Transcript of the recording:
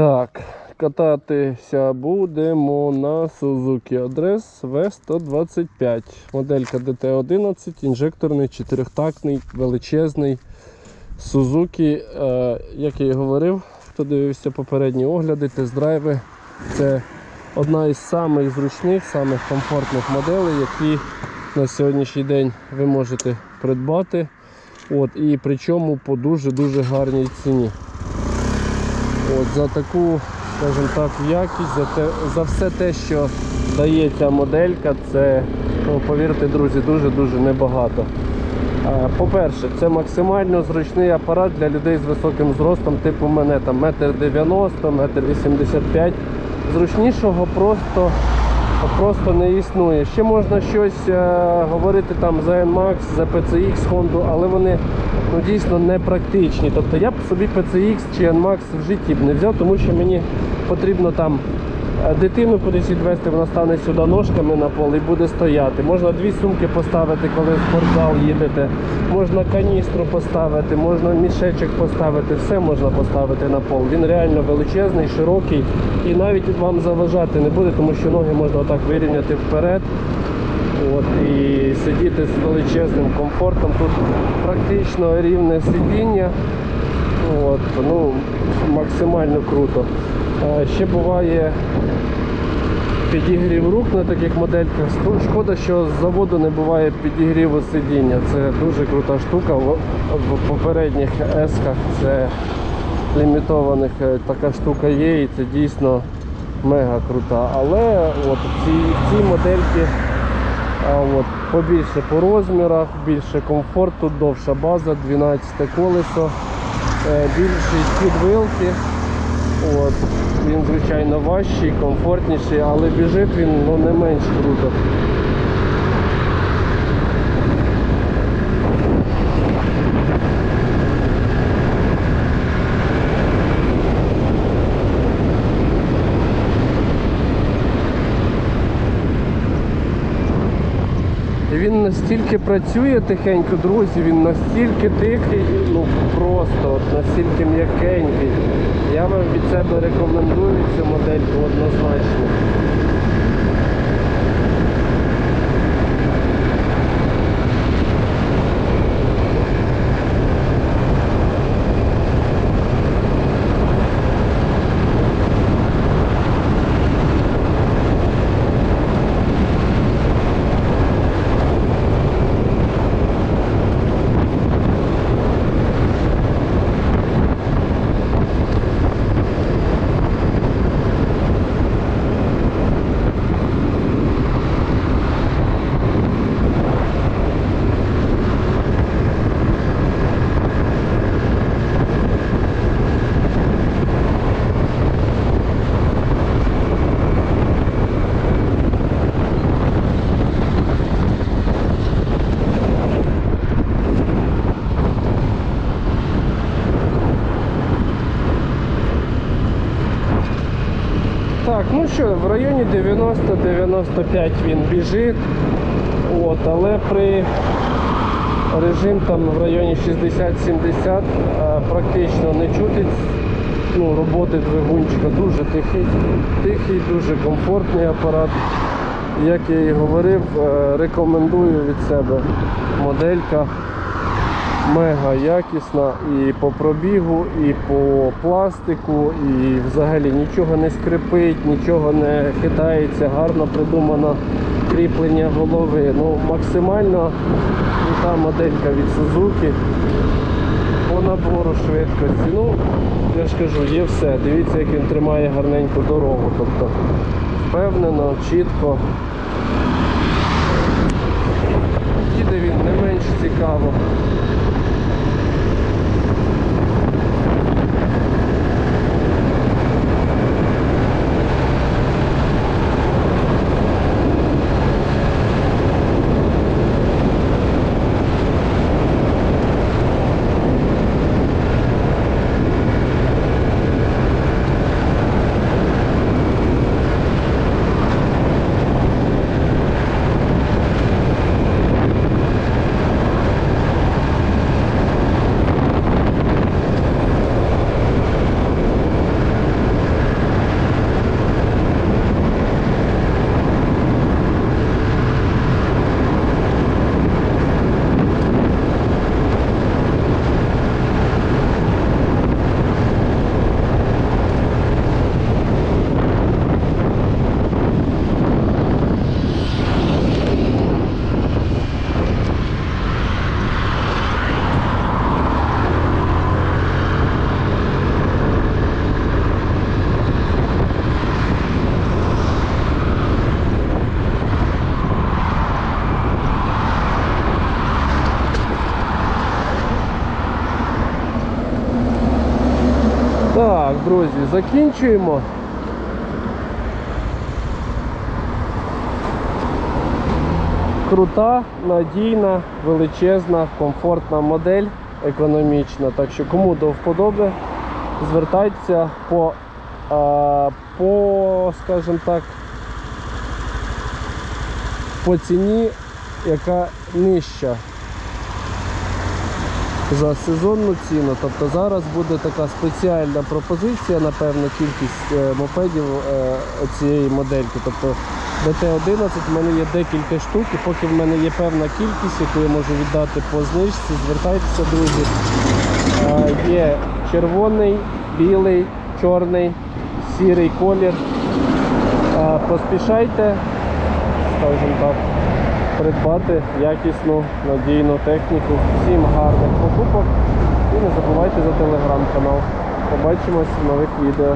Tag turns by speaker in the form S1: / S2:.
S1: Так, кататися будемо на Suzuki Адрес V125. Моделька DT11, інжекторний, чотирьохтактний, величезний. Suzuki, е, як я і говорив, хто дивився попередні огляди, тест-драйви. Це одна із самих зручних, самих комфортних моделей, які на сьогоднішній день ви можете придбати. От, і причому по дуже-дуже гарній ціні. От, за таку, скажімо так, якість, за, те, за все те, що дає ця моделька, це, ну, повірте, друзі, дуже-дуже небагато. По-перше, це максимально зручний апарат для людей з високим зростом, типу мене там метр 90, метр 85. Зручнішого просто, просто не існує. Ще можна щось е, говорити там за NMAX, за PCX Honda, але вони ну, дійсно не практичні. Тобто я б собі PCX чи NMAX в житті б не взяв, тому що мені потрібно там дитину кудись відвести, вона стане сюди ножками на пол і буде стояти. Можна дві сумки поставити, коли в спортзал їдете. Можна каністру поставити, можна мішечок поставити, все можна поставити на пол. Він реально величезний, широкий і навіть вам заважати не буде, тому що ноги можна отак вирівняти вперед. От, і сидіти з величезним комфортом. Тут практично рівне сидіння. От, ну, максимально круто. Ще буває підігрів рук на таких модельках. Шкода, що з заводу не буває підігріву сидіння. Це дуже крута штука. В, попередніх есках це лімітованих е, така штука є і це дійсно мега крута. Але от ці, ці модельки от, побільше по розмірах, більше комфорту, довша база, 12 колесо, е, більші підвилки. От. Він, звичайно, важчий, комфортніший, але біжить він ну, не менш круто. Він настільки працює тихенько, друзі, він настільки тихий, ну просто от настільки м'якенький. Я вам від себе рекомендую цю модельку однозначно. Так, ну що, в районі 90-95 він біжить. От, але при режим там в районі 60-70 е, практично не чути ну, роботи двигунчика. Дуже тихий, тихий, дуже комфортний апарат. Як я і говорив, е, рекомендую від себе моделька мега якісна і по пробігу, і по пластику, і взагалі нічого не скрипить, нічого не хитається, гарно придумано кріплення голови. Ну, максимально крута моделька від Suzuki по набору швидкості. Ну, я ж кажу, є все. Дивіться, як він тримає гарненьку дорогу. Тобто впевнено, чітко. Їде він не менш цікаво. Так, друзі, закінчуємо. Крута, надійна, величезна, комфортна модель, економічна. Так що кому до вподоби, звертайтеся по, а, по скажімо так, по ціні, яка нижча за сезонну ціну. Тобто зараз буде така спеціальна пропозиція, напевно, кількість е, мопедів е, цієї модельки. Тобто ДТ-11 в мене є декілька штук, і поки в мене є певна кількість, яку я можу віддати по знижці, звертайтеся, друзі. Е, Є червоний, білий, чорний, сірий колір. Поспішайте, скажімо так придбати якісну надійну техніку. Всім гарних покупок і не забувайте за телеграм-канал. Побачимось в нових відео.